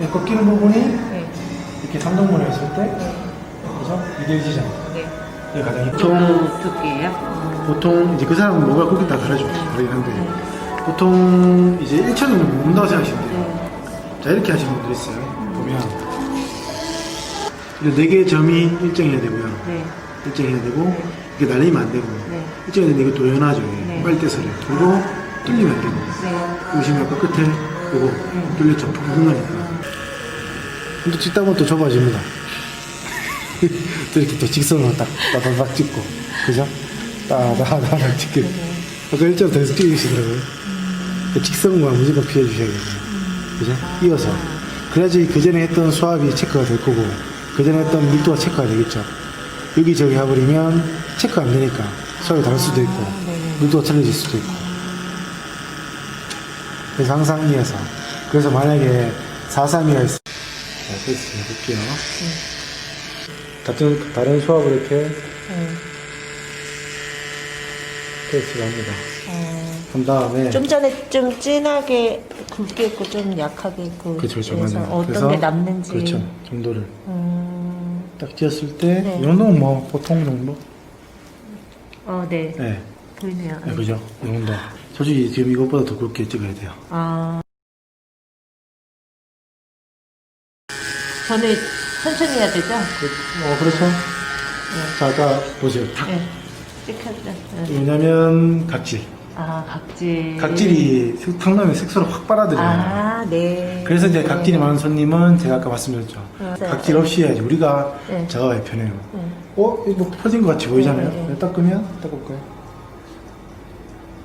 이 꺾이는 부분이 네. 이렇게 삼동분해 했을 때 네. 그래서 이대지잖아. 네. 이게 가장 정도 두께예요? 보통 이제 그 사람은 뭐가 그렇게 다 다르죠. 다르긴 한데 보통 이제 1천은 못 온다고 생각하시면 돼요. 네. 자 이렇게 하시는 분들 있어요. 보면 이네 개의 점이 일정해야 되고요. 네. 일정해야 되고 이게 날리면 안 되고 네. 일정해야 되는데 이거 도연하죠. 네. 빨대서를 그리고 뚫리면 안 되고 네. 보시면 아까 끝에 요거 뚫렸죠. 붓는 거니까. 또 찍다 보면 또 좁아집니다. 또 이렇게 또 직선으로 딱, 따다닥 찍고, 그죠? 따다닥 찍고. 아까 일자로 더 찍으시더라고요. 그 직선과 무조건 피해 주셔야겠네요. 그죠? 이어서. 그래야지 그 전에 했던 수압이 체크가 될 거고, 그 전에 했던 밀도가 체크가 되겠죠. 여기 저기 해버리면 체크가 안 되니까 수압이 다를 수도 있고, 밀도가 틀려질 수도 있고. 그래서 항상 이어서. 그래서 만약에 432가 있어. 자, 됐습니다. 볼게요. 같은, 다른 수압을 이렇게 네. 테스트를 합니다. 어, 한 다음에. 좀 전에 좀 진하게 굵게 있고 좀 약하게 있고 그렇죠, 그렇죠. 그래서 맞아요. 어떤 그래서 게 남는지 그렇죠. 정도를 음, 딱 찧었을 때, 네. 이 정도는 뭐, 보통 정도? 어, 네. 네. 보이네요. 네, 그죠? 이 정도. 솔직히 지금 이것보다 더 굵게 찍어야 돼요. 아. 저는 천천히 해야 되죠? 어, 그렇죠. 자, 아까 보세요. 탁. 네. 찍혔죠. 네. 왜냐면, 각질. 아, 각질. 각질이 탁 나면 색소를 확 빨아들여요. 아, 네. 그래서 이제 네. 각질이 많은 손님은 제가 아까 말씀드렸죠. 네. 각질 없이 해야지. 우리가 네. 작업이 편해요. 네. 어? 이거 뭐 퍼진 것 같이 보이잖아요. 네, 네. 닦으면 닦을까요?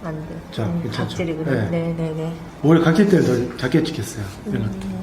안 돼. 자, 음, 괜찮죠? 각질이구나. 네. 네, 네, 네. 오히려 각질 때는 더 작게 찍겠어요. 이런 것도. 음.